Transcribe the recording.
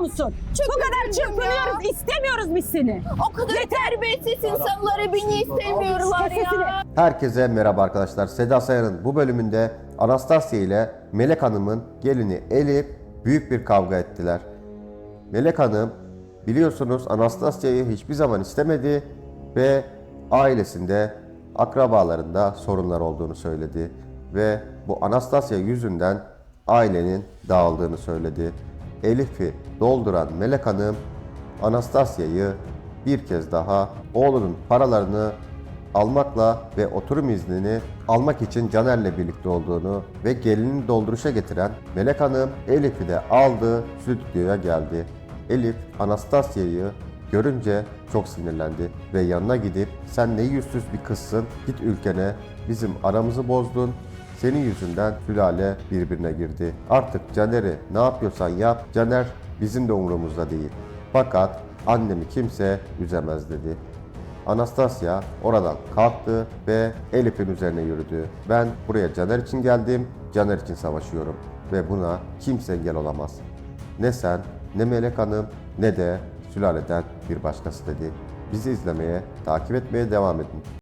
musun? Çok Bu kadar çırpınıyoruz. ya. istemiyoruz biz seni. O kadar terbiyesiz insanları beni istemiyorlar ya. Herkese merhaba arkadaşlar. Seda Sayan'ın bu bölümünde Anastasia ile Melek Hanım'ın gelini Elif büyük bir kavga ettiler. Melek Hanım biliyorsunuz Anastasia'yı hiçbir zaman istemedi ve ailesinde akrabalarında sorunlar olduğunu söyledi ve bu Anastasia yüzünden ailenin dağıldığını söyledi. Elif'i dolduran Melek Hanım Anastasia'yı bir kez daha oğlunun paralarını almakla ve oturum iznini almak için Caner'le birlikte olduğunu ve gelinini dolduruşa getiren Melek Hanım Elif'i de aldı, stüdyoya geldi. Elif Anastasia'yı görünce çok sinirlendi ve yanına gidip sen ne yüzsüz bir kızsın git ülkene bizim aramızı bozdun senin yüzünden sülale birbirine girdi. Artık Caner'i ne yapıyorsan yap Caner bizim de umurumuzda değil. Fakat annemi kimse üzemez dedi. Anastasia oradan kalktı ve Elif'in üzerine yürüdü. Ben buraya Caner için geldim, Caner için savaşıyorum ve buna kimse engel olamaz. Ne sen, ne Melek Hanım, ne de sülaleden bir başkası dedi. Bizi izlemeye, takip etmeye devam edin.